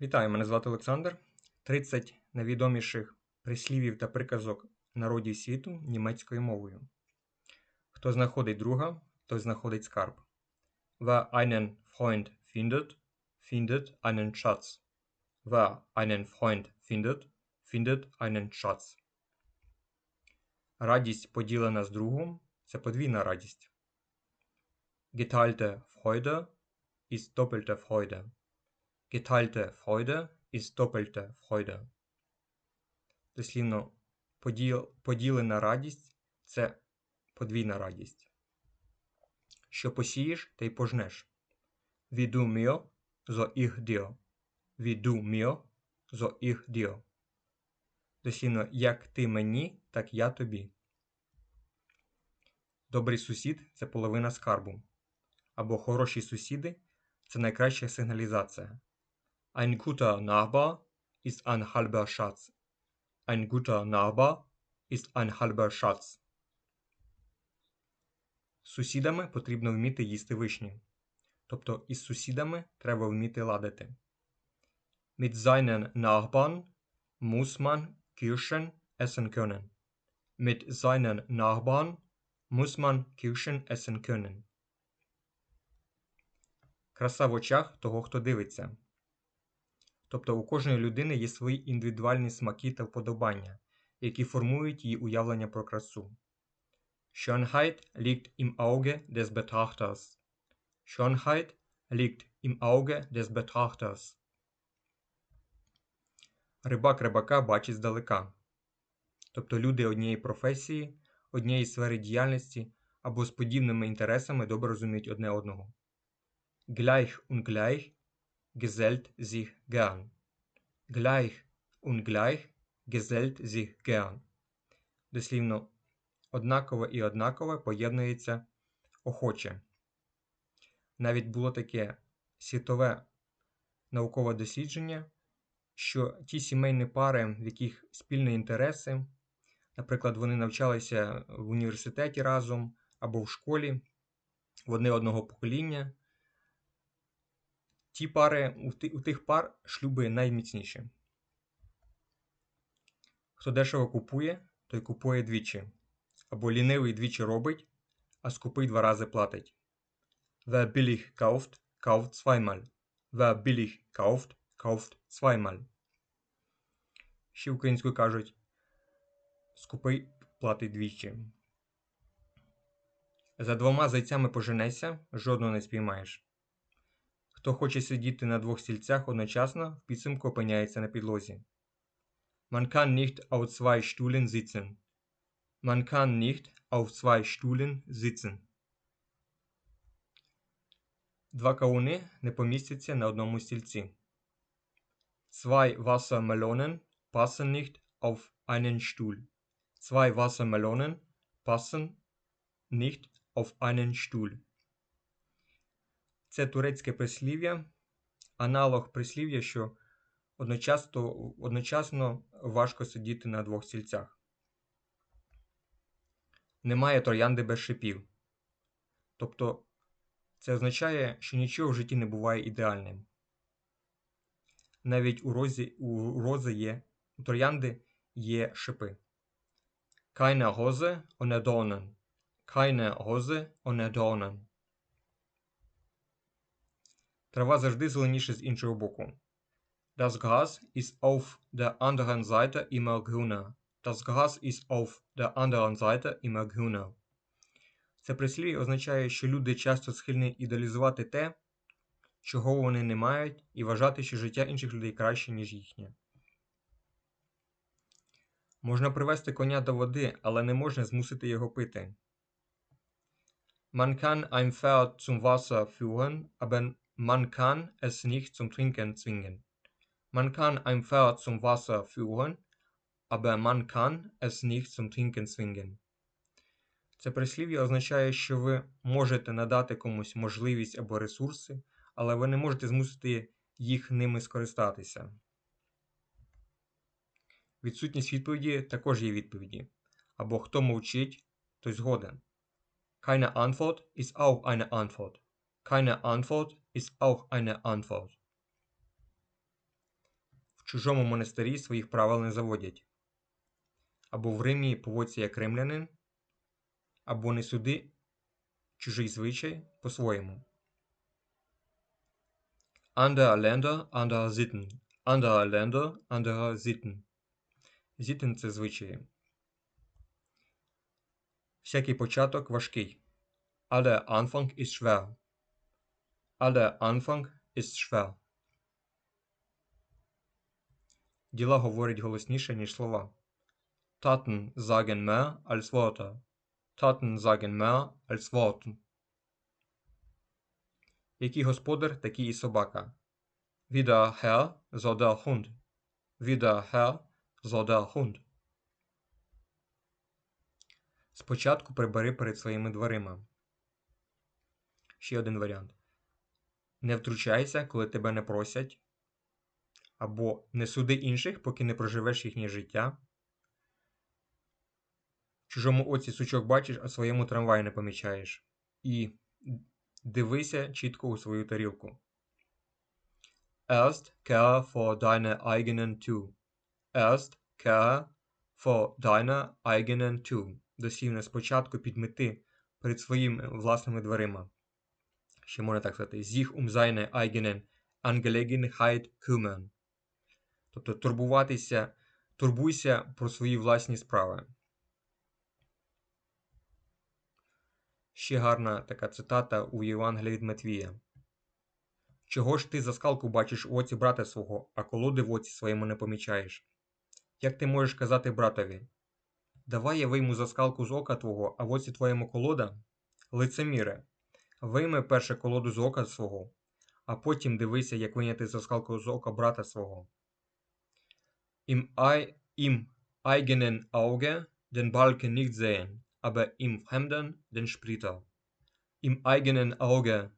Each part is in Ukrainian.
Вітаю, мене звати Олександр. 30 найвідоміших прислів'їв та приказок народів світу німецькою мовою. Хто знаходить друга, той знаходить скарб. Wer einen Freund findet, findet einen Schatz. Wer einen Freund findet, findet einen Schatz. Радість поділена з другом це подвійна радість. Geteilte Freude ist doppelte Freude. Geteilte Freude ist doppelte Freude. Дослівно, поділ, поділена радість це подвійна радість. Що посієш, те й пожнеш. Mir, so ich dir. Wie du mir, so ich dir. Дослівно, як ти мені, так я тобі. Добрий сусід це половина скарбу. Або хороші сусіди це найкраща сигналізація. Ein guter Nachbar ist ein halber Schatz. Ein guter Nachbar ist ein halber Schatz. З сусідами потрібно вміти їсти вишні. Тобто із сусідами треба вміти ладити. Mit seinen Nachbarn muss man Kirschen essen können. Mit seinen Nachbarn muss man Kirschen essen können. Краса в очах того, хто дивиться. Тобто у кожної людини є свої індивідуальні смаки та вподобання, які формують її уявлення про красу. Schönheit liegt im Auge des Betrachters. Schönheit liegt im Auge des Betrachters. Рибак рибака бачить здалека. Тобто люди однієї професії, однієї сфери діяльності або з подібними інтересами добре розуміють одне одного. Gleich und gleich gesellt sich gern. Gleich und gleich gesellt sich gern. Дослівно, однакове і однакове поєднується охоче. Навіть було таке світове наукове дослідження, що ті сімейні пари, в яких спільні інтереси, наприклад, вони навчалися в університеті разом або в школі, вони одного покоління. Ті пари, у, ти, у тих пар шлюби найміцніші. Хто дешево купує, той купує двічі. Або лінивий двічі робить, а скупий два рази платить. Wer billig kauft, kauft zweimal. Wer billig kauft, kauft zweimal. Ще українською кажуть скупий платить двічі. За двома зайцями поженешся, жодного не спіймаєш. Хто хоче сидіти на двох стільцях одночасно, в підсумку опиняється на підлозі. Man kann nicht auf zwei Stühlen sitzen. Man kann nicht auf zwei Stühlen sitzen. Два кауни не помістяться на одному стільці. Zwei Wassermelonen passen nicht auf einen Stuhl. Zwei Wassermelonen passen nicht auf einen Stuhl. Це турецьке прислів'я, аналог прислів'я, що одночасно, одночасно важко сидіти на двох стільцях. Немає троянди без шипів. Тобто це означає, що нічого в житті не буває ідеальним. Навіть у розі, у рози є, у троянди є шипи. Ohne Dornen. Keine Rose ohne Dornen. Трава завжди зеленіше з іншого боку. Das Gras ist auf der anderen Seite immer grüner. Das Gras ist auf der anderen Seite immer grüner. Це прислів'я означає, що люди часто схильні ідеалізувати те, чого вони не мають, і вважати, що життя інших людей краще, ніж їхнє. Можна привести коня до води, але не можна змусити його пити. Man kann ein Pferd zum Wasser führen, aber man kann es nicht zum Trinken zwingen. Man kann ein Pferd zum Wasser führen, aber man kann es nicht zum Trinken zwingen. Це прислів'я означає, що ви можете надати комусь можливість або ресурси, але ви не можете змусити їх ними скористатися. Відсутність відповіді також є відповіді. Або хто мовчить, той згоден. Keine Antwort ist auch eine Antwort. Keine Antwort ist auch eine Antwort. чужому монастирі своїх правил не заводять. Або в Римі поводься як римлянин, або не суди чужий звичай по-своєму. Andere Länder, andere Sitten. Andere Länder, andere Sitten. Sitten – це звичаї. Всякий початок важкий. Aller Anfang ist schwer. Anfang ist schwer. Діла говорять голосніше, ніж слова. Taten sagen mehr als Worte. Який господар, такий і собака. Der Herr, so der Hund. Спочатку прибери перед своїми дверима. Ще один варіант. Не втручайся, коли тебе не просять. Або не суди інших, поки не проживеш їхнє життя. Чужому оці сучок бачиш, а своєму трамваї не помічаєш. І дивися чітко у свою тарілку. Erst care for deine eigenen two. Erst care for deine eigenen two. Дослівно спочатку підмети перед своїми власними дверима. Ще можна так sich um seine eigenen Angelegenheit kümmern. Тобто турбуватися, турбуйся про свої власні справи. Ще гарна така цитата у Євангелії від Матвія. Чого ж ти за скалку бачиш у оці брата свого, а колоди в оці своєму не помічаєш? Як ти можеш казати братові? Давай я вийму за скалку з ока твого, а в оці твоєму колода? Лицеміре, вийми перше колоду з ока свого, а потім дивися, як виняти за скалку з ока брата свого. Im, Ei, im eigenen Auge den Balken nicht sehen, aber im Fremden den Splitter. Im eigenen Auge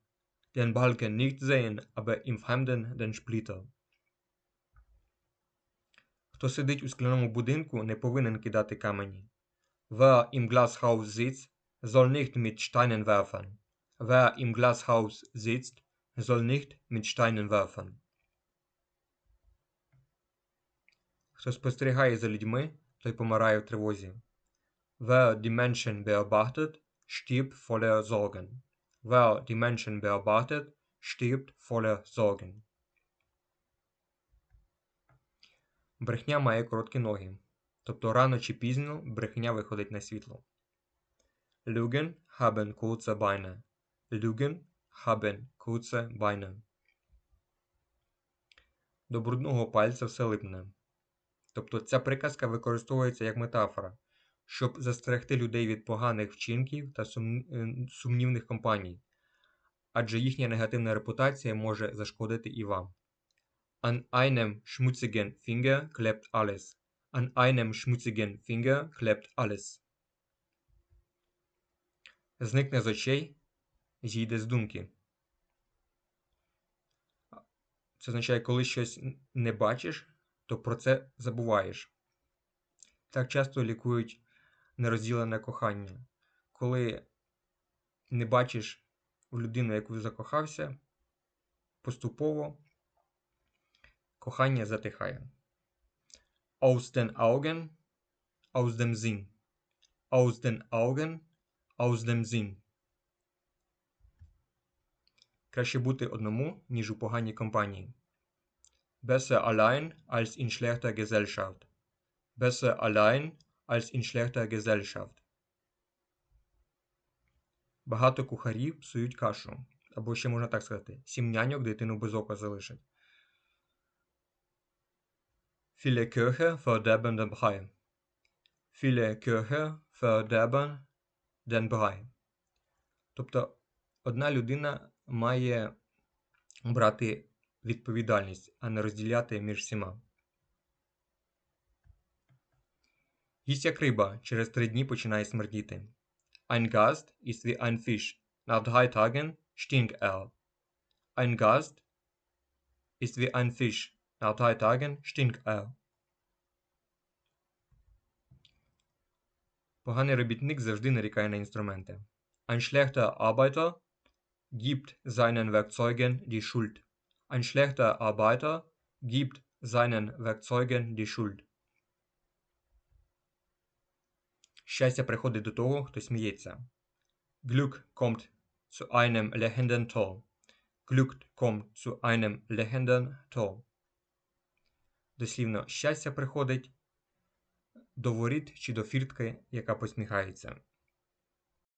den Balken nicht sehen, aber im Fremden den Splitter. Хто сидить у скляному будинку, не повинен кидати камені. Wer im Glashaus sitzt, soll nicht mit Steinen werfen. Wer im Glashaus sitzt, soll nicht mit Steinen werfen. Хто спостерігає за людьми, той помирає в тривозі. Wer die Menschen beobachtet, stirbt voller Sorgen. Wer die Menschen beobachtet, stirbt voller Sorgen. Брехня має короткі ноги. Тобто рано чи пізно брехня виходить на світло. Lügen haben kurze Beine. Lügen haben kurze Beine. До брудного пальця все липне. Тобто ця приказка використовується як метафора, щоб застерегти людей від поганих вчинків та сумнівних компаній, адже їхня негативна репутація може зашкодити і вам. An einem schmutzigen Finger klebt alles. An einem schmutzigen Finger klebt alles. Зникне з очей, зійде з думки. Це означає, коли щось не бачиш, то про це забуваєш. Так часто лікують нерозділене кохання. Коли не бачиш людину, яку закохався, поступово кохання затихає. Aus den Augen, aus dem Sinn. Aus den Augen, aus dem Sinn. Краще бути одному, ніж у поганій компанії. Besser allein als in schlechter Gesellschaft. Besser allein als in schlechter Gesellschaft. Багато кухарів псують кашу. Або ще можна так сказати: сім няньок дитину без ока залишать. Viele Köche verderben den Brei. Viele Köche verderben den Brei. Тобто одна людина має брати відповідальність, а не розділяти між всіма. Їсть як риба, через три дні починає смердіти. Ein Gast ist wie ein Fisch. Nach drei Tagen stinkt er. Ein Gast ist wie ein Fisch. Nach drei Tagen stinkt er. Поганий робітник завжди нарікає на інструменти. Ein schlechter Arbeiter gibt seinen Werkzeugen die Schuld. Ein schlechter Arbeiter gibt seinen Werkzeugen die Schuld. Щастя приходить до того, хто сміється. Glück kommt zu einem lachenden Tor. Glück kommt zu einem lachenden Tor. Дослівно, щастя приходить до воріт чи до фіртки, яка посміхається.